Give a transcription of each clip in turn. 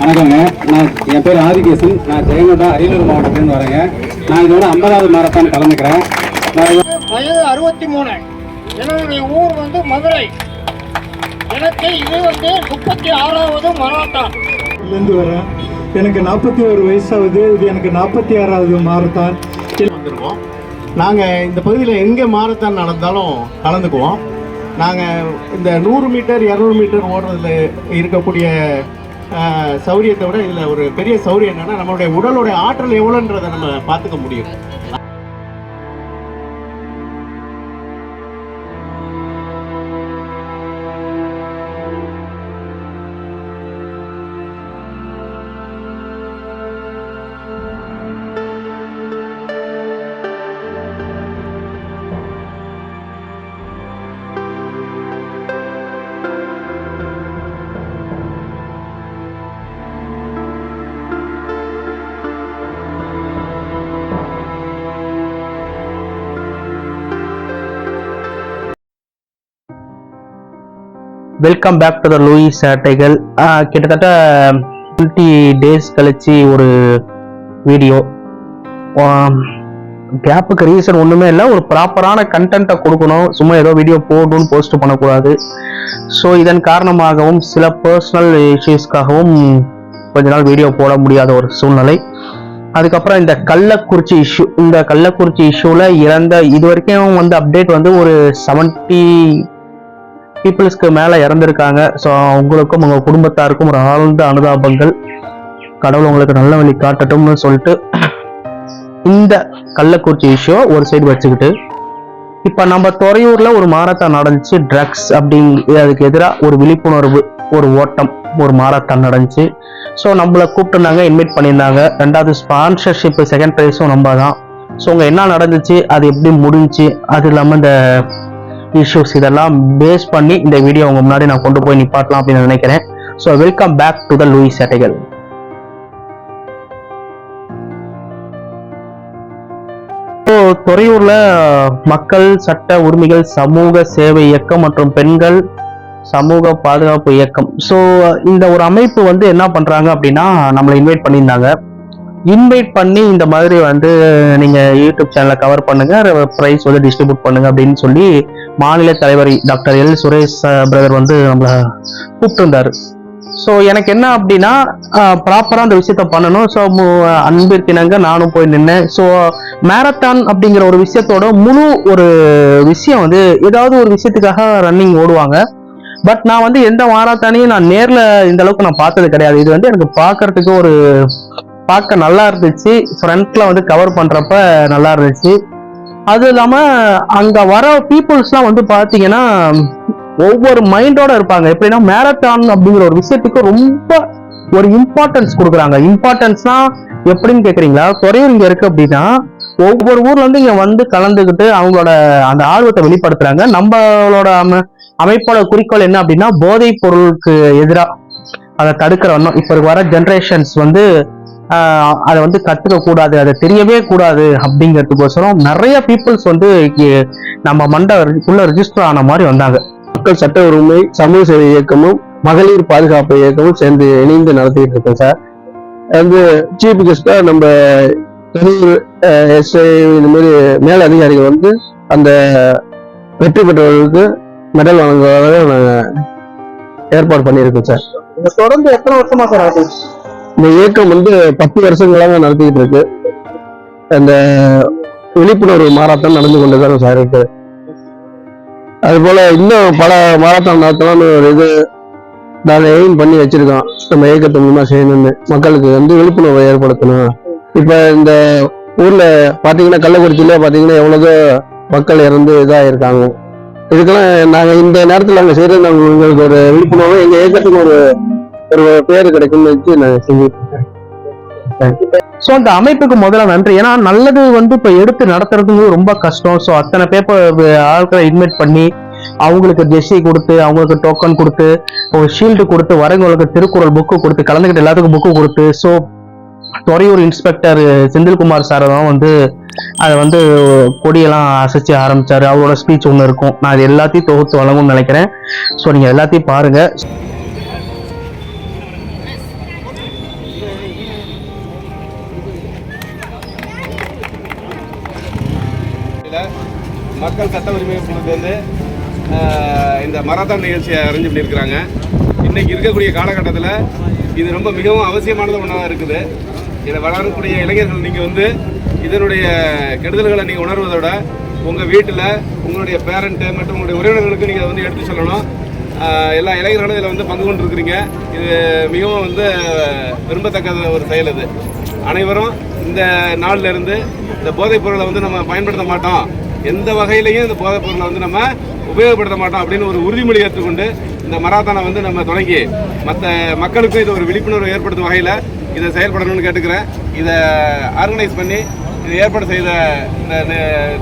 வணக்கங்க. நான் என் பேர் ஆதிகேசன். நான் ஜெயங்கொண்டா அரியலூர் மாவட்டத்திலேருந்து வரேங்க. நான் இதோட ஐம்பதாவது மாரத்தான் கலந்துக்கிறேன். வயது அறுபத்தி மூணு என்னுடைய ஊர் வந்து மதுரை. எனக்கு இது வந்து முப்பத்தி ஆறாவது மராத்தான் இருந்து வரேன். எனக்கு நாற்பத்தி ஒரு வயசாகுது இது எனக்கு நாற்பத்தி ஆறாவது மாரத்தான் வந்திருக்கோம். நாங்கள் இந்த பகுதியில் எங்கே மாரத்தான் நடந்தாலும் கலந்துக்குவோம். நாங்கள் இந்த நூறு மீட்டர் இரநூறு மீட்டர் ஓடுறதுல இருக்கக்கூடிய சௌரியத்தை விட இதில் ஒரு பெரிய சௌரியம் என்னென்னா நம்மளுடைய உடலுடைய ஆற்றல் எவ்வளோன்றதை நம்ம பார்த்துக்க முடியும். Welcome back to the Louis சேட்டைகள். கிட்டத்தட்ட டுவெண்ட்டி டேஸ் கழிச்சு ஒரு வீடியோ கேப்புக்கு ரீசன் ஒன்றுமே இல்லை. ஒரு ப்ராப்பரான கண்டென்ட்டை கொடுக்கணும். சும்மா ஏதோ வீடியோ போடணும்னு போஸ்ட் பண்ணக்கூடாது. ஸோ இதன் காரணமாகவும் சில பர்சனல் இஷ்யூஸ்க்காகவும் கொஞ்ச நாள் வீடியோ போட முடியாத ஒரு சூழ்நிலை. அதுக்கப்புறம் இந்த கள்ளக்குறிச்சி இஷ்யூ இந்த கள்ளக்குறிச்சி இஷ்யூவில் இறந்த இது வரைக்கும் வந்து அப்டேட் வந்து ஒரு செவன்ட்டி பீப்புள்ஸ்க்கு மேலே இறந்துருக்காங்க. ஸோ அவங்களுக்கும் உங்கள் குடும்பத்தாருக்கும் ஒரு ஆழ்ந்த அனுதாபங்கள். கடவுள் உங்களுக்கு நல்ல வழி காட்டட்டும்னு சொல்லிட்டு இந்த கள்ளக்குறிச்சி இஷ்யூ ஒரு சைடு வச்சுக்கிட்டு இப்போ நம்ம துறையூரில் ஒரு மாரத்தான் நடந்துச்சு ட்ரக்ஸ் அப்படிங்க அதுக்கு எதிராக ஒரு விழிப்புணர்வு ஒரு ஓட்டம் ஒரு மாரத்தான் நடந்துச்சு. ஸோ நம்மளை கூப்பிட்டுருந்தாங்க இன்வைட் பண்ணியிருந்தாங்க. ரெண்டாவது ஸ்பான்சர்ஷிப் செகண்ட் ப்ரைஸும் நம்ம தான். ஸோ அங்கே என்ன நடந்துச்சு அது எப்படி முடிஞ்சுச்சு? அது இல்லாமல் இந்த இஷ்யூஸ் இதெல்லாம் பேஸ் பண்ணி இந்த வீடியோ உங்க முன்னாடி நான் கொண்டு போய் நிப்பாட்டலாம் அப்படின்னு நினைக்கிறேன். So welcome back to the Louis சேட்டைகள். இப்போ துறையூர்ல மக்கள் சட்ட உரிமைகள் சமூக சேவை இயக்கம் மற்றும் பெண்கள் சமூக பாதுகாப்பு இயக்கம். ஸோ இந்த ஒரு அமைப்பு வந்து என்ன பண்றாங்க அப்படின்னா நம்மளை இன்வைட் பண்ணியிருந்தாங்க. இன்வைட் பண்ணி இந்த மாதிரி வந்து நீங்க யூடியூப் சேனலை கவர் பண்ணுங்க. ப்ரைஸ் வந்து டிஸ்ட்ரிபியூட் பண்ணுங்க அப்படின்னு சொல்லி மாநில தலைவர் டாக்டர் எல். சுரேஷ் பிரதர் வந்து நம்மள கூப்பிட்டுருந்தாரு. ஸோ எனக்கு என்ன அப்படின்னா ப்ராப்பராக அந்த விஷயத்த பண்ணணும். ஸோ அன்பிற்கினங்க நானும் போய் நின்னேன். ஸோ மேரத்தான் அப்படிங்கிற ஒரு விஷயத்தோட முழு ஒரு விஷயம் வந்து ஏதாவது ஒரு விஷயத்துக்காக ரன்னிங் ஓடுவாங்க. பட் நான் வந்து எந்த மாரத்தானையும் நான் நேரில் இந்த அளவுக்கு நான் பார்த்தது கிடையாது. இது வந்து எனக்கு பார்க்கறதுக்கு ஒரு பார்க்க நல்லா இருந்துச்சு. ஃப்ரண்ட்ல வந்து கவர் பண்றப்ப நல்லா இருந்துச்சு. அது இல்லாம அங்க வர பீப்புள்ஸ்லாம் வந்து பாத்தீங்கன்னா ஒவ்வொரு மைண்டோட இருப்பாங்க. எப்படின்னா மேரத்தான் அப்படிங்கிற ஒரு விஷயத்துக்கு ரொம்ப ஒரு இம்பார்ட்டன்ஸ் கொடுக்குறாங்க. இம்பார்ட்டன்ஸ்னா எப்படின்னு கேக்குறீங்களா? துறையூர் இங்க இருக்கு அப்படின்னா ஒவ்வொரு ஊர்ல இருந்து இங்க வந்து கலந்துக்கிட்டு அவங்களோட அந்த ஆர்வத்தை வெளிப்படுத்துறாங்க. நம்மளோட அமைப்போட குறிக்கோள் என்ன அப்படின்னா போதைப் பொருளுக்கு எதிராக அதை தடுக்கிற வண்ணம். இப்ப வர ஜென்ரேஷன்ஸ் வந்து அதை வந்து கத்துக்க கூடாது அதை தெரியவே கூடாது அப்படிங்கிறதுக்கோசரம் நிறைய பீப்புள்ஸ் வந்து நம்ம மண்டை உள்ள ரெஜிஸ்டர் ஆன மாதிரி வந்தாங்க. மக்கள் சட்ட உரிமை சமூக சேவை இயக்கமும் மகளிர் பாதுகாப்பு இயக்கமும் சேர்ந்து இணைந்து நடத்திட்டு இருக்கோம் சார். வந்து சீஃப் கெஸ்டா நம்ம கரூர் எஸ்ஐ இந்த மாதிரி மேல் அதிகாரிகள் வந்து அந்த வெற்றி பெற்றவர்களுக்கு மெடல் வழங்குவதாக நாங்கள் ஏற்பாடு பண்ணியிருக்கோம் சார். தொடர்ந்து எத்தனை வருஷமா சார் ஆகுது இந்த இயக்கம் வந்து பத்து வருஷங்களாக நடத்திக்கிட்டு இருக்கு. அந்த விழிப்புணர்வு மாரத்தான் நடந்து கொண்டு தான் சார் இருக்கு அது போல இன்னும் பல மாரத்தான் நடத்தலாம்னு ஒரு இது நாங்கள் எய்ம் பண்ணி வச்சிருக்கான் நம்ம இயக்கத்தை மூலமா செய்யணும்னு. மக்களுக்கு வந்து விழிப்புணர்வை ஏற்படுத்தணும். இப்ப இந்த ஊர்ல பாத்தீங்கன்னா கள்ளக்குறிச்சியில பாத்தீங்கன்னா எவ்வளவு மக்கள் இறந்து இதாயிருக்காங்க. இதுக்கெல்லாம் நாங்க இந்த நேரத்துல நாங்க செய்யறது நாங்க உங்களுக்கு ஒரு விழிப்புணர்வு எங்க இயக்கத்துக்கு ஒரு ஒரு பேர் கிடைக்கும்னு வச்சு நான் செஞ்சுட்டு ஸோ அந்த அமைப்புக்கு முதல்ல நன்றி. ஏன்னா நல்லது வந்து இப்போ எடுத்து நடத்துறதுங்கிறது ரொம்ப கஷ்டம். ஸோ அத்தனை பேப்பர் ஆட்களை இன்வைட் பண்ணி அவங்களுக்கு ஜெஸ்ஸி கொடுத்து அவங்களுக்கு டோக்கன் கொடுத்து ஒரு ஷீல்டு கொடுத்து வரவங்களுக்கு திருக்குறள் புக்கு கொடுத்து கலந்துக்கிட்ட எல்லாத்துக்கும் புக்கு கொடுத்து so Thuraiyur inspector Senthilkumar sir தான் வந்து அதை வந்து கொடியெல்லாம் அசைச்சு ஆரம்பிச்சாரு. அவரோட ஸ்பீச் ஒன்று இருக்கும். நான் அது எல்லாத்தையும் தொகுத்து வழங்கும்னு நினைக்கிறேன். ஸோ நீங்கள் எல்லாத்தையும் பாருங்க. மக்கள் சட்ட உரிமை குழுலேருந்து வந்து இந்த மராத்தான் நிகழ்ச்சியை அரேஞ்ச் பண்ணியிருக்கிறாங்க இன்றைக்கி இருக்கக்கூடிய காலகட்டத்தில் இது ரொம்ப மிகவும் அவசியமானது ஒன்றாக இருக்குது. இதில் வளரக்கூடிய இளைஞர்கள் நீங்கள் வந்து இதனுடைய கெடுதல்களை நீங்கள் உணர்வதோட உங்கள் வீட்டில் உங்களுடைய பேரண்ட்டு மற்றும் உங்களுடைய உறவினர்களுக்கு நீங்கள் வந்து எடுத்து சொல்லணும். எல்லா இளைஞர்களும் இதில் வந்து பங்கு கொண்டிருக்கிறீங்க. இது மிகவும் வந்து விரும்பத்தக்க ஒரு செயல் இது அனைவரும் இந்த நாளில் இருந்து இந்த போதைப் பொருளை வந்து நம்ம பயன்படுத்த மாட்டோம். எந்த வகையிலையும் இந்த போதைப் பொருளை வந்து நம்ம உபயோகப்படுத்த மாட்டோம் அப்படின்னு ஒரு உறுதிமொழி ஏற்றுக்கொண்டு இந்த மராத்தானை வந்து நம்ம தொடங்கி மற்ற மக்களுக்கும் இது ஒரு விழிப்புணர்வு ஏற்படுத்தும் வகையில் இதை செயல்படணும்னு கேட்டுக்கிறேன். இதை ஆர்கனைஸ் பண்ணி இதை ஏற்பாடு செய்த இந்த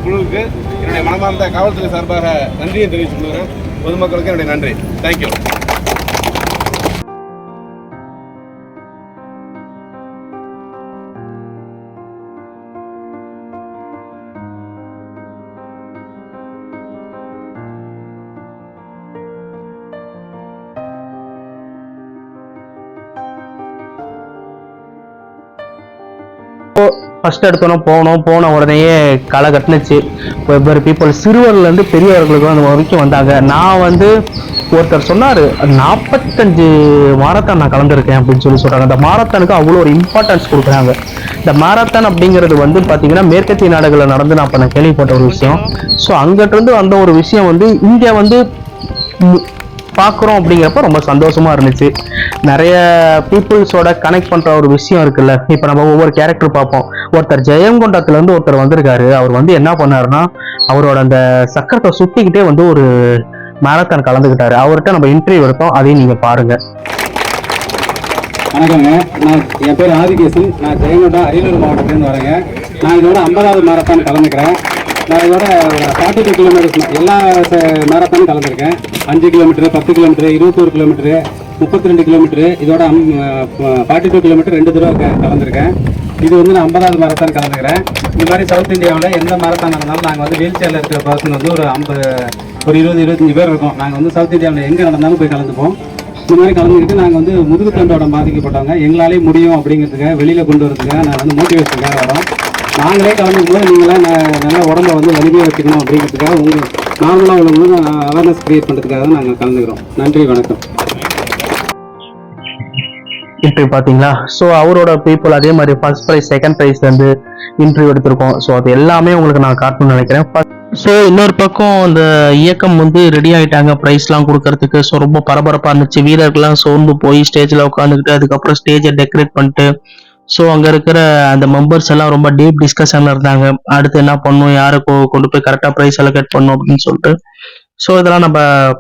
குழுவுக்கு என்னுடைய மனமார்ந்த காவல்துறை சார்பாக நன்றியை தெரிவித்துக் கொள்கிறேன். பொதுமக்களுக்கு என்னுடைய நன்றி. தேங்க்யூ ஃபஸ்ட் எடுத்தோன்னே போனோம். போன உடனேயே களை கட்டுனுச்சு. வெவ்வேறு பீப்புள் சிறுவர்லேருந்து பெரியவர்களுக்கு அந்த வரைக்கும் வந்தாங்க. நான் வந்து ஒருத்தர் சொன்னார் நாற்பத்தஞ்சு மாரத்தான் நான் கலந்துருக்கேன் அப்படின்னு சொல்லி சொல்கிறாங்க அந்த மாரத்தானுக்கு அவ்வளோ ஒரு இம்பார்ட்டன்ஸ் கொடுக்குறாங்க. இந்த மாரத்தான் அப்படிங்கிறது வந்து பார்த்தீங்கன்னா மேற்கத்திய நாடுகளில் நடந்து நான் இப்போ நான் கேள்விப்பட்ட ஒரு விஷயம். ஸோ அங்கிட்டிருந்து வந்த ஒரு விஷயம் வந்து இங்கே வந்து பார்க்குறோம் அப்படிங்கிறப்ப ரொம்ப சந்தோஷமாக இருந்துச்சு. நிறைய பீப்புள்ஸோட கனெக்ட் பண்ணுற ஒரு விஷயம் இருக்குல்ல. இப்போ நம்ம ஒவ்வொரு கேரக்டர் பார்ப்போம். ஒருத்தர் ஜெயங்கொண்டத்துலேருந்து ஒருத்தர் வந்திருக்காரு. அவர் வந்து என்ன பண்ணாருன்னா அவரோட அந்த சக்கரத்தை சுற்றிக்கிட்டே வந்து ஒரு மேரத்தான் கலந்துக்கிட்டாரு. அவர்கிட்ட நம்ம இன்டர்வியூ எடுத்தோம். அதையும் நீங்கள் பாருங்கள் வணக்கங்க. நான் என் பேர் ஆதிகேசன். நான் ஜெயங்கொண்டா அரியலூர் மாவட்டத்திலேருந்து வரேங்க. நான் இதோட ஐம்பதாவது மாரத்தான் கலந்துக்கிறேன். நான் இதோட ஃபார்ட்டி டூ கிலோமீட்டர்ஸ் எல்லா மேரத்தானும் கலந்துருக்கேன். அஞ்சு கிலோமீட்டர் பத்து கிலோமீட்டர் இருபத்தோரு கிலோமீட்டரு முப்பத்தி ரெண்டு கிலோமீட்டரு இதோட ஃபார்ட்டி டூ கிலோமீட்டர் ரெண்டு தடவை கலந்துருக்கேன். இது வந்து நான் ஐம்பதாவது மேரத்தான் கலந்துக்கிறேன். இந்த மாதிரி சவுத் இந்தியாவில் எந்த மேரத்தான் நடந்தாலும் நாங்கள் வந்து வீல் சேரில் இருக்கிற பர்சன் வந்து ஒரு ஐம்பது ஒரு இருபது இருபத்தஞ்சு பேர் இருக்கோம். நாங்கள் வந்து சவுத் இந்தியாவில் எங்கே நடந்தாலும் போய் கலந்துப்போம். இந்த மாதிரி கலந்துக்கிட்டு நாங்கள் வந்து முதுகுத்தண்டோட பாதிக்கப்பட்டவங்க. எங்களாலே முடியும் அப்படிங்கிறதுக்காக வெளியில் கொண்டு வரதுக்காக நான் வந்து மோட்டிவேஷனுக்காக வரோம். நாங்களே கலந்துக்கும் போது நீங்களாம் நல்ல உடம்ப வந்து வலிமையாக வச்சுக்கணும் அப்படிங்கிறதுக்காக உங்கள் நார்மலாக உள்ளவங்களும் அவேர்னஸ் கிரியேட் பண்ணுறதுக்காக தான் நாங்கள் கலந்துக்கிறோம். நன்றி வணக்கம். இன்டர்வியூ பார்த்தீங்களா? ஸோ அவரோட பீப்புள் அதே மாதிரி ஃபர்ஸ்ட் ப்ரைஸ் செகண்ட் ப்ரைஸ் வந்து இன்டர்வியூ எடுத்திருக்கோம். ஸோ அது எல்லாமே உங்களுக்கு நான் காட்டணும்னு நினைக்கிறேன். ஸோ இன்னொரு பக்கம் இந்த இயக்கம் வந்து ரெடி ஆயிட்டாங்க ப்ரைஸ்லாம் கொடுக்கறதுக்கு. ஸோ ரொம்ப பரபரப்பாக இருந்துச்சு. வீரர்கள்லாம் சோர்ந்து போய் ஸ்டேஜில் உட்காந்துக்கிட்டு அதுக்கப்புறம் ஸ்டேஜை டெக்கரேட் பண்ணிட்டு ஸோ அங்கே இருக்கிற அந்த மெம்பர்ஸ் எல்லாம் ரொம்ப டீப் டிஸ்கஷனில் இருந்தாங்க. அடுத்து என்ன பண்ணணும் யாரை கொ- கொண்டு போய் கரெக்டாக ப்ரைஸ் அலோகேட் பண்ணும் அப்படின்னு சொல்லிட்டு. ஸோ இதெல்லாம் நம்ம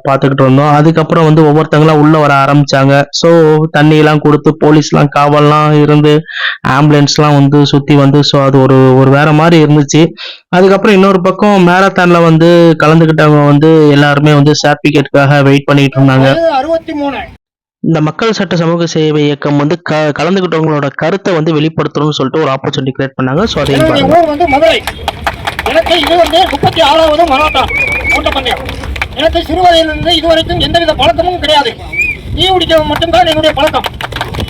பார்த்துக்கிட்டு இருந்தோம். அதுக்கப்புறம் வந்து ஒவ்வொருத்தங்களாம் உள்ளே வர ஆரம்பித்தாங்க ஸோ தண்ணியெல்லாம் கொடுத்து போலீஸ்லாம் காவல்லாம் இருந்து ஆம்புலன்ஸ்லாம் வந்து சுற்றி வந்து ஸோ அது ஒரு ஒரு வேற மாதிரி இருந்துச்சு. அதுக்கப்புறம் இன்னொரு பக்கம் மேரத்தானில் வந்து கலந்துக்கிட்டவங்க வந்து எல்லாருமே வந்து சர்டிஃபிகேட்டுக்காக வெயிட் பண்ணிட்டு இருந்தாங்க. அறுபத்தி மூணு. இந்த மக்கள் சட்ட சமூக சேவை இயக்கம் வந்து க கலந்துக்கிட்டவங்களோட கருத்தை வந்து வெளிப்படுத்தணும்னு சொல்லிட்டு ஒரு ஆப்பர்ச்சுனிட்டி கிரியேட் பண்ணாங்க. ஸோ அதையும் வந்து மதுரை. எனக்கு இது வந்து முப்பத்தி ஆறாவது மராத்தான் ஓட்டப்பந்தயம் எனக்கு சிறுவயதிலிருந்து இதுவரைக்கும் எந்தவித பழக்கமும் கிடையாது. டீ குடிக்கிறது மட்டும்தான் என்னுடைய பழக்கம்.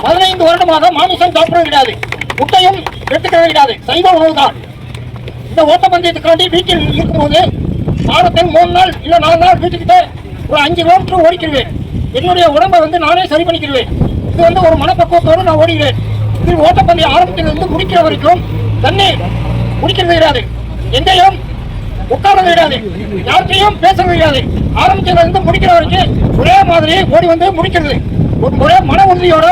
பதினைந்து வருடமாக மாமிசம் சாப்பிடுறது கிடையாது. முட்டையும் எடுத்துக்கிறது கிடையாது. சைவ உணவு தான். இந்த ஓட்டப்பந்தயத்துக்காண்டி வீட்டில் இருக்கும்போது வாரத்தில் மூணு நாள் இல்லை நாலு நாள் வீட்டுக்கிட்ட ஒரு அஞ்சு கிலோமீட்டர் ஓடிக்கிடுவேன். என்னுடைய உடம்பை வந்து நானே சரி பண்ணிக்கிடுவேன். இது வந்து ஒரு மனப்பக்குவத்தோடு நான் ஓடுகிறேன் இது ஓட்டப்பந்தய ஆரம்பத்திலிருந்து முடிக்கிற வரைக்கும் தண்ணீர் குடிக்கிறது கிடையாது. எங்கேயும் உட்கார்றது கிடையாது. யார்கிட்டையும் பேசுறது கிடையாது. ஆரம்பிச்சதுல முடிக்கிற வரைக்கும் ஒரே மாதிரி ஓடி வந்து முடிக்கிறது. ஒரு ஒரே மன உறுதியோட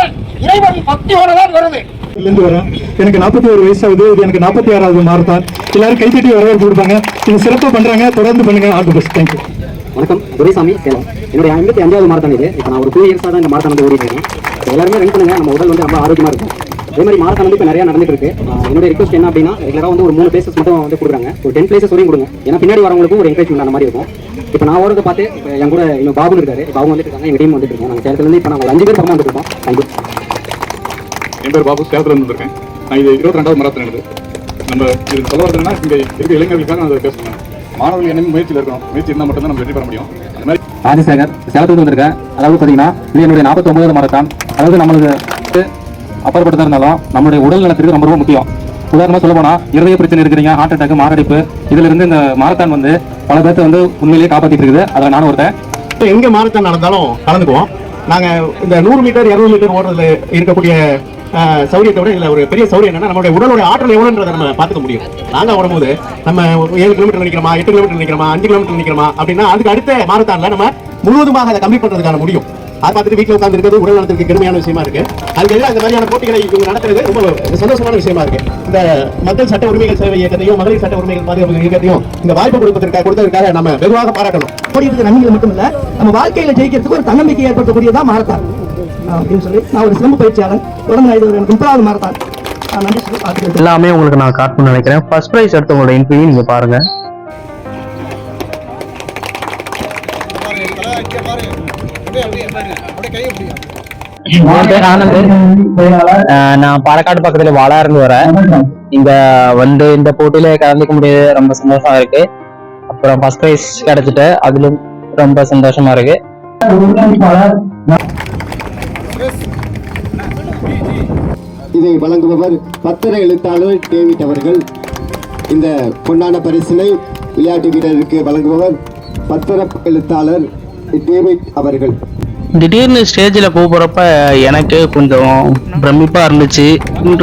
இறைவன் பக்தியோட தான் வருது. இருந்து வரும். எனக்கு நாற்பத்தி ஒரு வயசாகுது. இது எனக்கு நாற்பத்தி ஆறாவது மாரத்தான் எல்லாரும் கைத்தட்டி வரவேற்பு கொடுப்பாங்க. இது சிறப்பாக பண்ணுறாங்க தொடர்ந்து பண்ணுங்க. ஆல் தேங்க்யூ வணக்கம். துரைசாமி சேலம். என்னுடைய ஐம்பத்தி அஞ்சாவது மாரத்தான் இது. இப்போ நான் ஒரு டூ இயர்ஸாக தான் இந்த மாரத்தான் வந்து ஓடிட்டு இருக்கேன் எல்லாருமே ரன் பண்ணுங்க. நம்ம உடல் வந்து ரொம்ப ஆரோக்கியமாக இருக்கும். அதே மாதிரி மாரத்தான் வந்து இப்போ நிறையா நடந்துட்டு இருக்கு. என்னுடைய ரிக்வஸ்ட் என்ன அப்படின்னா ரெகுலராக வந்து ஒரு மூணு பிளேசஸ் மட்டும் வந்து கொடுக்குறாங்க. ஒரு டென் பிளேசஸ் வரையும் கொடுங்க. ஏன்னா பின்னாடி வரவங்களுக்கும் ஒரு என்கரேஜ்மெண்ட் அந்த மாதிரி இருக்கும். இப்போ நான் ஓடுறத பார்த்து இப்போ என் கூட இன்னும் பாபு இருக்காரு. பாபு வந்துட்டு இருக்காங்க. எங்கள் டீம் வந்துட்டு இருக்கோம் நாங்கள் சேலத்துலேருந்து இப்போ நாங்கள் ஒரு அஞ்சு பேர் பக்கம் வந்துருக்கோம் தேங்க்யூ என் பேர் பாபு. சேலத்துல இருந்து நான் இது இருபத்தி ரெண்டாவது மரத்தில் எடுது நம்ம இது சொல்ல வரதுன்னா இங்கே இருக்க இளைஞர்களுக்காக நான் அதை மாணவர்கள் என்ன முயற்சியில் இருக்கணும். முயற்சி இருந்தால் மட்டும்தான் நம்ம வெற்றி பெற முடியும். அந்த மாதிரி ஆதிசேகர் சேலத்துக்கு வந்திருக்கேன் அதாவது பார்த்தீங்கன்னா இது என்னுடைய நாற்பத்தொம்பது மரத்தான் அதாவது நம்மளுக்கு அப்பாற்பட்டதாக இருந்தாலும் நம்மளுடைய உடல் நலத்திற்கு ரொம்ப ரொம்ப முக்கியம். உதாரணமாக சொல்ல போனால் இருதய பிரச்சனை இருக்கிறீங்க ஹார்ட் அட்டாக் மாரடைப்பு. இதுல இருந்து இந்த மாரத்தான் வந்து பல பேர்த்த வந்து உண்மையிலேயே காப்பாத்திட்டு இருக்குது. அதில் நானும் ஒருத்தன். இப்போ எங்க மாரத்தான் நடந்தாலும் கலந்துக்குவோம். நாங்க இந்த நூறு மீட்டர் இருநூறு மீட்டர் ஓடுறதுல இருக்கக்கூடிய சௌரியத்தை விட இதில் ஒரு பெரிய சௌரியம் என்னன்னா நம்மளுடைய உடலுடைய ஆற்றல் எவ்வளோன்றதை நம்ம பார்த்துக்க முடியும். நாங்கள் வரும்போது நம்ம ஏழு கிலோமீட்டர் நினைக்கிறோமா எட்டு கிலோமீட்டர் நினைக்கிறோமா அஞ்சு கிலோமீட்டர் நினைக்கிறோமா அப்படின்னா அதுக்கு அடுத்த மாரத்தானில் நம்ம முழுவதுமாக அதை கம்மி பண்ணுறதுக்கான முடியும். அதை பார்த்துட்டு வீட்டில் உட்கார்ந்து இருக்கிறது உடல் நலத்திற்கு கடுமையான விஷயமா இருக்கு. அதுக்கு எதிராக அந்த மாதிரியான போட்டிகளை இவங்க நடத்துறது ரொம்ப சந்தோஷமான விஷயமா இருக்கு. இந்த மக்கள் சட்ட உரிமைகள் சேவை இயக்கத்தையும் மகளிர் சட்ட உரிமைகள் பாதுகாப்பு இயக்கத்தையும் இந்த வாய்ப்பு கொடுப்பதற்காக கொடுத்ததற்காக நம்ம வெகுவாக பாராட்டணும். ஓடிட்டு நன்மைகள் மட்டும் இல்ல நம்ம வாழ்க்கையில ஜெயிக்கிறதுக்கு ஒரு தன்னம்பிக்கை ஏற்படுத்தக்கூடியதான் மாரத்தான் அப்படின்னு சொல்லி நான் ஒரு சிலம்பு பயிற்சியாளன் தொடர்ந்து நான் இது ஒரு எனக்கு முப்பதாவது மாரத்தான் எல்லாமே உங்களுக்கு நான் காட்டணும்னு நினைக்கிறேன். ஃபர்ஸ்ட் ப்ரைஸ் எடுத்தவங்களோட இன்டர்வியூ நீங்க பாருங்க. என் பேர் ஆனந்த். நான் பாலக்காடு பக்கத்துல வாழா இருந்து வரேன் இங்க வந்து இந்த போட்டியில கலந்துக்க முடியாது ரொம்ப சந்தோஷமா இருக்கு. அப்புறம் ஃபர்ஸ்ட் பிரைஸ் கிடைச்சிட்டு அதிலும் ரொம்ப சந்தோஷமா இருக்கு. இதை வழங்குபவர் பத்திர எழுத்தாளர் டேவிட் அவர்கள். இந்த பொன்னான பரிசினை விளையாட்டு வீரருக்கு வழங்குபவர் பத்திர எழுத்தாளர் டேவிட் அவர்கள். திடீர்னு ஸ்டேஜில் போகிறப்ப எனக்கு கொஞ்சம் பிரமிப்பாக இருந்துச்சு.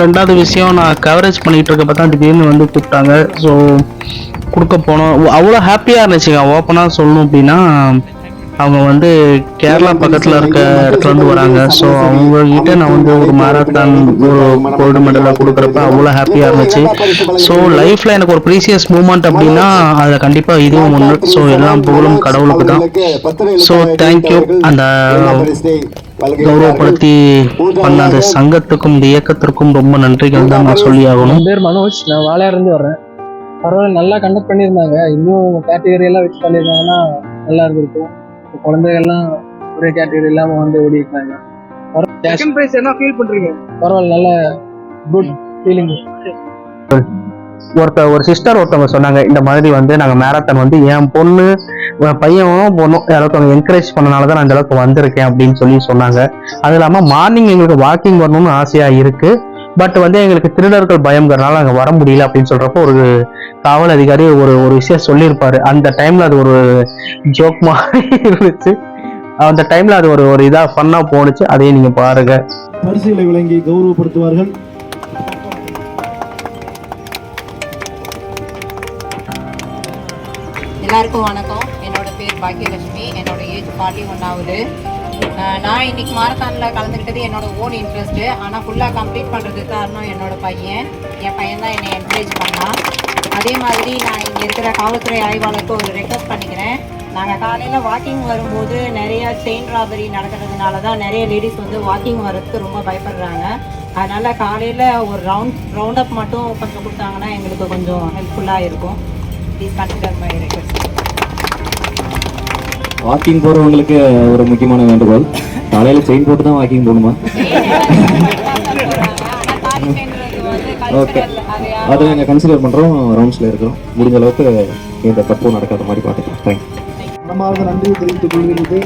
ரெண்டாவது விஷயம் நான் கவரேஜ் பண்ணிகிட்டு இருக்கப்ப தான் திடீர்னு வந்து கூப்பிட்டாங்க. ஸோ கொடுக்க போனோம். அவ்வளோ ஹாப்பியாக இருந்துச்சுங்க. ஓப்பனாக சொல்லணும் அப்படின்னா அவங்க வந்து கேரளா பக்கத்தில் இருக்க இடத்துல இருந்து வராங்க. ஸோ அவங்க கிட்ட நான் வந்து ஒரு மாரத்தான் ஒரு கோல்டு மெடலை கொடுக்குறப்ப அவ்வளோ ஹாப்பியாக இருந்துச்சு. ஸோ லைஃப்பில் எனக்கு ஒரு ப்ரீசியஸ் மூமெண்ட் அப்படின்னா அதில் கண்டிப்பாக இதுவும் ஒன்று ஸோ எல்லாம் புகழும் கடவுளுக்கு தான். ஸோ தேங்க்யூ அந்த கௌரவப்படுத்தி பண்ண அந்த சங்கத்துக்கும் இந்த இயக்கத்திற்கும் ரொம்ப நன்றிகள் தான் நான் சொல்லி ஆகணும். பேர் மனோஜ். நான் வாழையா இருந்து வரேன் பரவாயில்ல நல்லா கண்டக்ட் பண்ணியிருந்தாங்க. இன்னும் கேட்டகரி எல்லாம் வச்சு பண்ணியிருந்தாங்கன்னா நல்லா இருந்திருக்கும். குழந்தைகள்லாம் ஒரே கேட்டகரி இல்லாம வந்து ஓடி இருக்காங்க. செகண்ட் பிரைஸ் என்ன ஃபீல் பண்றீங்க? பரவாயில்ல நல்ல குட் ஃபீலிங் ஒருத்த ஒரு சிஸ்டர் ஒருத்தவங்க சொன்னாங்க இந்த மாதிரி வந்து நாங்கள் மேரத்தான் வந்து என் பொண்ணு பையனும் பொண்ணும் அவங்க என்கரேஜ் பண்ணனால தான் நான் இந்த அளவுக்கு வந்திருக்கேன் அப்படின்னு சொல்லி சொன்னாங்க. அது இல்லாமல் மார்னிங் எங்களுக்கு வாக்கிங் வரணும்னு ஆசையாக இருக்கு. பட் வந்து எங்களுக்கு திருடர்கள் பயம்ங்கிறனால நாங்கள் வர முடியல அப்படின்னு சொல்றப்போ ஒரு காவல் அதிகாரி ஒரு ஒரு விஷயம் சொல்லியிருப்பாரு. அந்த டைம்ல அது ஒரு ஜோக் மாதிரி இருந்துச்சு. அந்த டைம்ல அது ஒரு ஒரு இதா ஃபன்னா போணுச்சு. அதையும் நீங்க பாருங்க. பரிசுகளை வழங்கி கௌரவப்படுத்துவார்கள். எல்லாருக்கும் வணக்கம். என்னோட பேர் பாக்கியலட்சுமி. என்னோட ஏஜ் ஃபார்ட்டி ஒன் ஆகுது. நான் இன்னைக்கு மாரத்தானில் கலந்துக்கிட்டது என்னோட ஓன் இன்ட்ரெஸ்ட்டு ஆனால் ஃபுல்லாக கம்ப்ளீட் பண்ணுறதுக்கு காரணம் என்னோட பையன். என் பையன் தான் என்னை என்கரேஜ் பண்ணான். அதே மாதிரி நான் இங்கே இருக்கிற காவல்துறை ஆய்வாளருக்கு ஒரு ரெக்வஸ்ட் பண்ணிக்கிறேன். நாங்கள் காலையில் வாக்கிங் வரும்போது நிறைய செயின் ராபரி நடக்கிறதுனால தான் நிறைய லேடிஸ் வந்து வாக்கிங் வர்றதுக்கு ரொம்ப பயப்படுறாங்க. அதனால் காலையில் ஒரு ரவுண்ட் ரவுண்ட் அப் மட்டும் கொஞ்சம் கொடுத்தாங்கன்னா எங்களுக்கு கொஞ்சம் ஹெல்ப்ஃபுல்லாக இருக்கும். Please consider my request walking போறவங்களுக்கு ஒரு முக்கியமான வேண்டுகோள். காலையில செயின் போட்டு தான் வாக்கிங் போகணுமா? ஓகே. அதை நாங்கள் கன்சிடர் பண்ணுறோம் ரவுண்ட்ஸில் இருக்கிறோம். முடிஞ்ச அளவுக்கு இந்த தப்பும் நடக்காத மாதிரி பார்த்துக்கலாம். தேங்க்ஸ் மனமார்ந்த நன்றி தெரிவித்துக் கொள்கிறது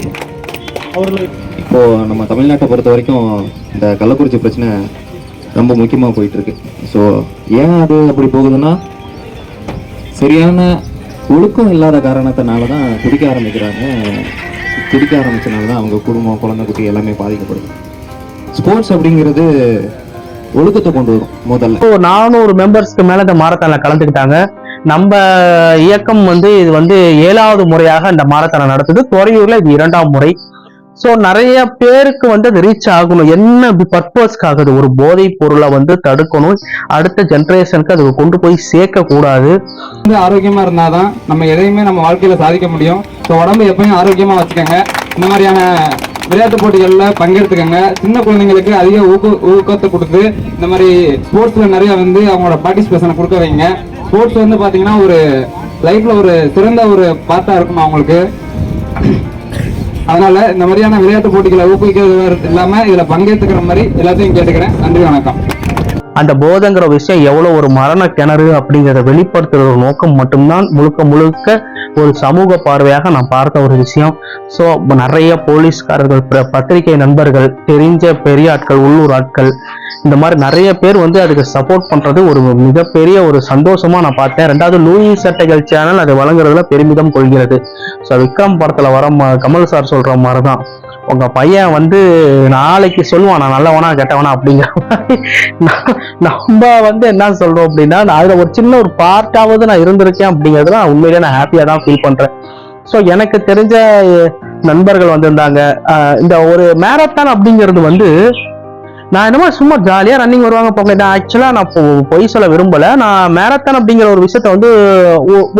அவர்களை இப்போ நம்ம தமிழ்நாட்டை பொறுத்த வரைக்கும் இந்த கள்ளக்குறிச்சி பிரச்சனை ரொம்ப முக்கியமாக போயிட்டு இருக்கு. ஸோ ஏன் அது அப்படி போகுதுன்னா சரியான ஒழுக்கம் இல்லாத காரணத்தினால தான் குடிக்க ஆரம்பிக்கிறாங்க. குடிக்க ஆரம்பிச்சனால தான் அவங்க குடும்பம் குழந்தை குட்டி எல்லாமே பாதிக்கப்படுது. ஸ்போர்ட்ஸ் அப்படிங்கிறது ஒழுக்கத்தை கொண்டு வரும் முதல்ல. இப்போ நானூறு மெம்பர்ஸ்க்கு மேல இந்த மாரத்தான்ல கலந்துக்கிட்டாங்க. நம்ம இயக்கம் வந்து இது வந்து ஏழாவது முறையாக இந்த மாரத்தானை நடத்துது. துறையூர்ல இது இரண்டாம் முறை. ஸோ நிறைய பேருக்கு வந்து அது ரீச் ஆகணும். என்ன பர்பஸ்க்காக அது ஒரு போதை பொருளை வந்து தடுக்கணும்? அடுத்த ஜென்ரேஷனுக்கு அது கொண்டு போய் சேர்க்க கூடாது வந்து ஆரோக்கியமா இருந்தாதான் நம்ம எதையுமே நம்ம வாழ்க்கையில சாதிக்க முடியும். ஸோ உடம்பு எப்பயும் ஆரோக்கியமா வச்சுக்கோங்க. இந்த மாதிரியான விளையாட்டு போட்டிகளில் பங்கெடுத்துக்கோங்க. சின்ன குழந்தைங்களுக்கு அதிக ஊக்க ஊக்கத்தை கொடுத்து இந்த மாதிரி ஸ்போர்ட்ஸில் நிறைய வந்து அவங்களோட பார்ட்டிசிபேஷனை கொடுக்க வைங்க. ஸ்போர்ட்ஸ் வந்து பார்த்தீங்கன்னா ஒரு லைஃப்பில் ஒரு சிறந்த ஒரு பார்ட்டாக இருக்கும் அவங்களுக்கு? அதனால இந்த மாதிரியான விளையாட்டு போட்டிகளை ஊக்குவிக்கிறது இல்லாம இதுல பங்கேற்றுக்கிற மாதிரி எல்லாத்தையும் கேட்டுக்கிறேன். நன்றி வணக்கம். அந்த போதைங்கிற விஷயம் எவ்வளவு ஒரு மரண கிணறு அப்படிங்கிறத வெளிப்படுத்துற ஒரு நோக்கம் மட்டும்தான் முழுக்க முழுக்க ஒரு சமூக பார்வையாக நான் பார்த்த ஒரு விஷயம். ஸோ நிறைய போலீஸ்காரர்கள் பத்திரிகை நண்பர்கள் தெரிஞ்ச பெரிய ஆட்கள் உள்ளூர் ஆட்கள் இந்த மாதிரி நிறைய பேர் வந்து அதுக்கு சப்போர்ட் பண்றது ஒரு மிகப்பெரிய ஒரு சந்தோஷமா நான் பார்த்தேன். ரெண்டாவது லூயி சட்டைகள் சேனல் அதை வழங்குறதுல பெருமிதம் கொள்கிறது. ஸோ விக்ரம் படத்துல வர கமல் சார் சொல்ற மாதிரி தான் உங்க பையன் வந்து நாளைக்கு சொல்லுவான் நான் நல்லவனா கெட்டவனா? அப்படிங்கிற மாதிரி. நம்ம வந்து என்ன சொல்றோம் அப்படின்னா நான் அதுல ஒரு சின்ன ஒரு பார்ட்டாவது நான் இருந்திருக்கேன் அப்படிங்கிறது நான் உண்மையிலேயே நான் ஹாப்பியாக தான் ஃபீல் பண்றேன். ஸோ எனக்கு தெரிஞ்ச நண்பர்கள் வந்திருந்தாங்க. இந்த ஒரு மேரத்தான் அப்படிங்கிறது வந்து நான் என்னமோ சும்மா ஜாலியாக ரன்னிங் வருவாங்க போங்க. நான் ஆக்சுவலாக நான் பொய் சொல்ல விரும்பலை. நான் மேரத்தான் அப்படிங்கிற ஒரு விஷயத்த வந்து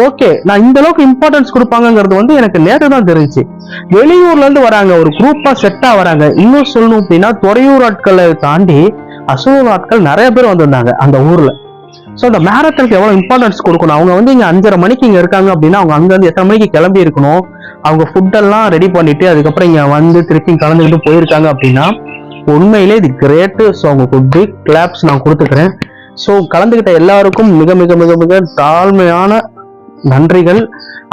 ஓகே நான் இந்த அளவுக்கு இம்பார்ட்டன்ஸ் கொடுப்பாங்கங்கிறது வந்து எனக்கு நேற்று தான் தெரிஞ்சுச்சு. வெளியூர்லேருந்து வராங்க. ஒரு குரூப்பாக செட்டாக வராங்க. இன்னும் சொல்லணும் அப்படின்னா துறையூர் ஆட்களை தாண்டி அசூர் ஆட்கள் நிறைய பேர் வந்திருந்தாங்க அந்த ஊரில். ஸோ அந்த மேரத்தனுக்கு எவ்வளோ இம்பார்ட்டன்ஸ் கொடுக்கணும்? அவங்க வந்து இங்கே அஞ்சரை மணிக்கு இங்கே இருக்காங்க அப்படின்னா அவங்க அங்கேருந்து எத்தனை மணிக்கு கிளம்பி இருக்கணும்? அவங்க ஃபுட்டெல்லாம் ரெடி பண்ணிட்டு அதுக்கப்புறம் இங்கே வந்து திருப்பி கலந்துக்கிட்டு போயிருக்காங்க அப்படின்னா உண்மையிலே இது கிரேட்டு ஸோ அவங்களுக்கு பிக் கிளாப்ஸ் நான் கொடுத்துக்கிறேன். ஸோ கலந்துக்கிட்ட எல்லாருக்கும் மிக மிக மிக மிக தாழ்மையான நன்றிகள்.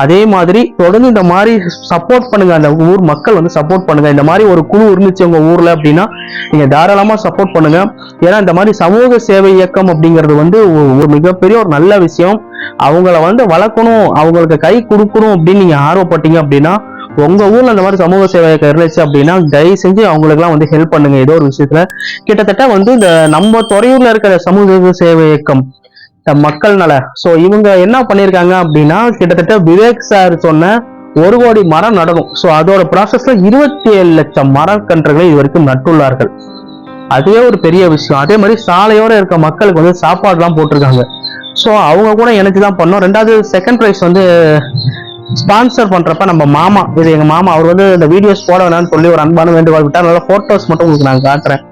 அதே மாதிரி தொடர்ந்து இந்த மாதிரி சப்போர்ட் பண்ணுங்க. அந்த ஊர் மக்கள் வந்து சப்போர்ட் பண்ணுங்க. இந்த மாதிரி ஒரு குழு இருந்துச்சு உங்க ஊர்ல அப்படின்னா நீங்க தாராளமா சப்போர்ட் பண்ணுங்க. ஏன்னா இந்த மாதிரி சமூக சேவை இயக்கம் அப்படிங்கிறது வந்து ஒரு ஒரு மிகப்பெரிய ஒரு நல்ல விஷயம். அவங்கள வந்து வளர்க்கணும். அவங்களுக்கு கை கொடுக்கணும் அப்படின்னு நீங்க ஆர்வப்பட்டீங்க அப்படின்னா உங்க ஊர்ல இந்த மாதிரி சமூக சேவை இருந்துச்சு அப்படின்னா தயவு செஞ்சு அவங்களுக்குலாம் வந்து ஹெல்ப் பண்ணுங்க. ஏதோ ஒரு விஷயத்துல. கிட்டத்தட்ட வந்து இந்த நம்ம துறையூர்ல இருக்கிற சமூக சேவை இயக்கம் மக்கள் நல. சோ இவங்க என்ன பண்ணிருக்காங்க அப்படின்னா கிட்டத்தட்ட விவேக் சார் சொன்ன ஒரு கோடி மரம் நடணும் சோ அதோட ப்ராசஸ்ல இருபத்தி ஏழு லட்சம் மரக்கன்றுகளை இது வரைக்கும் நட்டுள்ளார்கள். அதுவே ஒரு பெரிய விஷயம். அதே மாதிரி சாலையோட இருக்க மக்களுக்கு வந்து சாப்பாடுலாம் போட்டிருக்காங்க. ஸோ அவங்க கூட எனக்கு தான் பண்ணோம். ரெண்டாவது செகண்ட் ப்ரைஸ் வந்து ஸ்பான்சர் பண்றப்ப நம்ம மாமா இது எங்க மாமா அவர் வந்து இந்த வீடியோஸ் போட வேணாம்னு சொல்லி ஒரு அன்பான வேண்டுகோள் விட்டார். அதனால போட்டோஸ் மட்டும் உங்களுக்கு நான் காட்டுறேன்.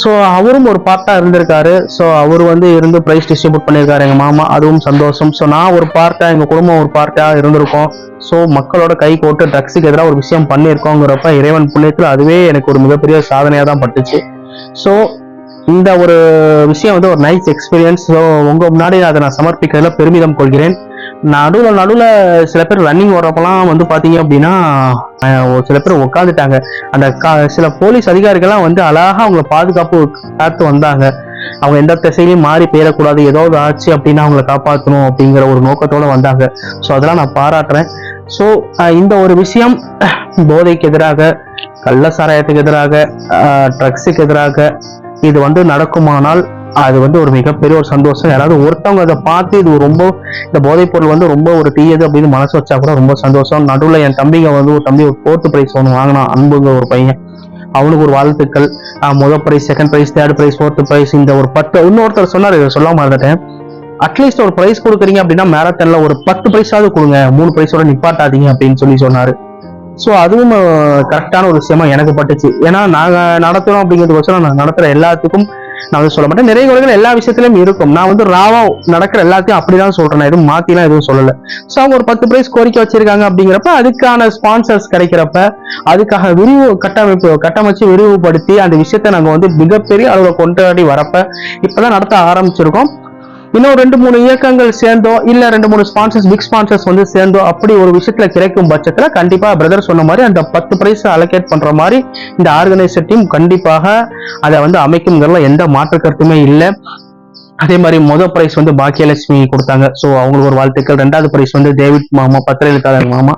ஸோ அவரும் ஒரு பார்ட்டா இருந்திருக்காரு. ஸோ அவர் வந்து இருந்து ப்ரைஸ் டிஸ்ட்ரிபியூட் பண்ணியிருக்காரு எங்க மாமா. அதுவும் சந்தோஷம். ஸோ நான் ஒரு பார்ட்டா எங்க குடும்பம் ஒரு பார்ட்டா இருந்திருக்கோம். ஸோ மக்களோட கை கோட்டு ட்ரக்ஸுக்கு எதிராக ஒரு விஷயம் பண்ணியிருக்கோங்கிறப்ப இறைவன் புண்ணியத்தில் அதுவே எனக்கு ஒரு மிகப்பெரிய சாதனையாக தான் பட்டுச்சு. ஸோ இந்த ஒரு விஷயம் வந்து ஒரு நைஸ் எக்ஸ்பீரியன்ஸ் ஸோ உங்க முன்னாடி அதை நான் சமர்ப்பிக்கிறதுல பெருமிதம் கொள்கிறேன். நடுவில் நடுவில் சில பேர் ரன்னிங் ஓடுறப்பெல்லாம் வந்து பார்த்தீங்க அப்படின்னா சில பேர் உட்காந்துட்டாங்க அந்த கா- சில போலீஸ் அதிகாரிகள்லாம் வந்து அழகா அவங்கள பாதுகாப்பு காத்து வந்தாங்க. அவங்க எந்த திசையிலையும் மாறி போயிடக்கூடாது. ஏதாவது ஆச்சு அப்படின்னா அவங்கள காப்பாற்றணும் அப்படிங்கிற ஒரு நோக்கத்தோட வந்தாங்க. ஸோ அதெல்லாம் நான் பாராட்டுறேன். ஸோ இந்த ஒரு விஷயம் போதைக்கு எதிராக கள்ள சாராயத்துக்கு எதிராக ட்ரக்ஸுக்கு எதிராக இது வந்து நடக்குமானால் அது வந்து ஒரு மிகப்பெரிய ஒரு சந்தோஷம். யாராவது ஒருத்தவங்க அதை பார்த்து இது ரொம்ப இந்த போதைப் பொருள் வந்து ரொம்ப ஒரு தீயது அப்படின்னு மனசு வச்சா கூட ரொம்ப சந்தோஷம். நடுவில் என் தம்பிங்க வந்து ஒரு தம்பி ஒரு ஃபோர்த்து ப்ரைஸ் ஒன்று வாங்கினான் அன்புங்க ஒரு பையன். அவனுக்கு ஒரு வாழ்த்துக்கள். முதல் prize second prize third prize fourth prize இந்த ஒரு பத்து இன்னொருத்தர் சொன்னார் இதை சொல்ல மறந்துட்டேன். அட்லீஸ்ட் ஒரு ப்ரைஸ் கொடுக்குறீங்க அப்படின்னா மேரத்தன்ல ஒரு பத்து ப்ரைஸாவது கொடுங்க. மூணு ப்ரைஸோட நிப்பாட்டாதீங்க அப்படின்னு சொல்லி சொன்னாரு. ஸோ அதுவும் கரெக்டான ஒரு விஷயமா எனக்கு பட்டுச்சு. ஏன்னா நாங்க நடத்துறோம் அப்படிங்கிறதுக்கோசரம் நான் நடத்துற எல்லாத்துக்கும் நான் வந்து சொல்ல மாட்டேன். நிறைய குறைகள் எல்லா விஷயத்திலும் இருக்கும். நான் வந்து ராவா நடக்கிற எல்லாத்தையும் அப்படிதான் சொல்றேன். எதுவும் மாத்திலாம் எதுவும் சொல்லல. ஸோ அவங்க ஒரு பத்து பிரைஸ் கோரிக்கை வச்சிருக்காங்க அப்படிங்கிறப்ப அதுக்கான ஸ்பான்சர்ஸ் கிடைக்கிறப்ப அதுக்காக விரிவு கட்டமைப்பு கட்டமைச்சு விரிவுபடுத்தி அந்த விஷயத்தை நாங்க வந்து மிகப்பெரிய அளவுல கொண்டாடி வரப்ப இப்பதான் நடத்த ஆரம்பிச்சிருக்கோம். இன்னும் ரெண்டு மூணு இயக்கங்கள் சேர்ந்தோ இல்ல ரெண்டு மூணு ஸ்பான்சர்ஸ் பிக் ஸ்பான்சர்ஸ் வந்து சேர்ந்தோ அப்படி ஒரு விஷயத்துல கிடைக்கும் பட்சத்துல கண்டிப்பா பிரதர் சொன்ன மாதிரி அந்த பத்து பிரைஸ் அலோகேட் பண்ற மாதிரி இந்த ஆர்கனைசர் டீம் கண்டிப்பாக அதை வந்து அமைக்கும் எந்த மாற்று கருத்துமே இல்லை. அதே மாதிரி முதல் பிரைஸ் வந்து பாக்கியலட்சுமி கொடுத்தாங்க. ஸோ அவங்களுக்கு ஒரு வாழ்த்துக்கள். ரெண்டாவது பிரைஸ் வந்து டேவிட் மாமா பத்திர எழுத்தாளர் மாமா.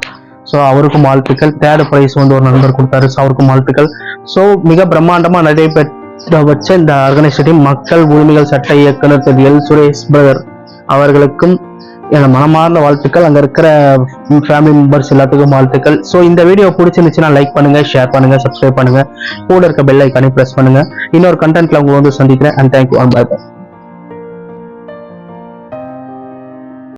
ஸோ அவருக்கும் வாழ்த்துக்கள். தேர்ட் பிரைஸ் வந்து ஒரு நண்பர் கொடுத்தாரு. ஸோ அவருக்கும் வாழ்த்துக்கள். ஸோ மிக பிரம்மாண்டமா நடைபெற்ற வச்ச இந்த ஆர்கனைசேஷன் மக்கள் உரிமைகள் சட்ட இயக்குனர் திரு எல் சுரேஷ் பிரதர் அவர்களுக்கும் என மனமார்ந்த வாழ்த்துக்கள். அங்க இருக்கிற ஃபேமிலி மெம்பர்ஸ் எல்லாத்துக்கும் வாழ்த்துக்கள். ஸோ இந்த வீடியோ பிடிச்சிருந்துச்சுன்னா லைக் பண்ணுங்க ஷேர் பண்ணுங்க சப்ஸ்கிரைப் பண்ணுங்க. கூட இருக்க பெல் ஐக்கானே ப்ரெஸ் பண்ணுங்க. இன்னொரு கண்டென்ட்ல உங்களை வந்து சந்திக்கிறேன். And thank you and bye bye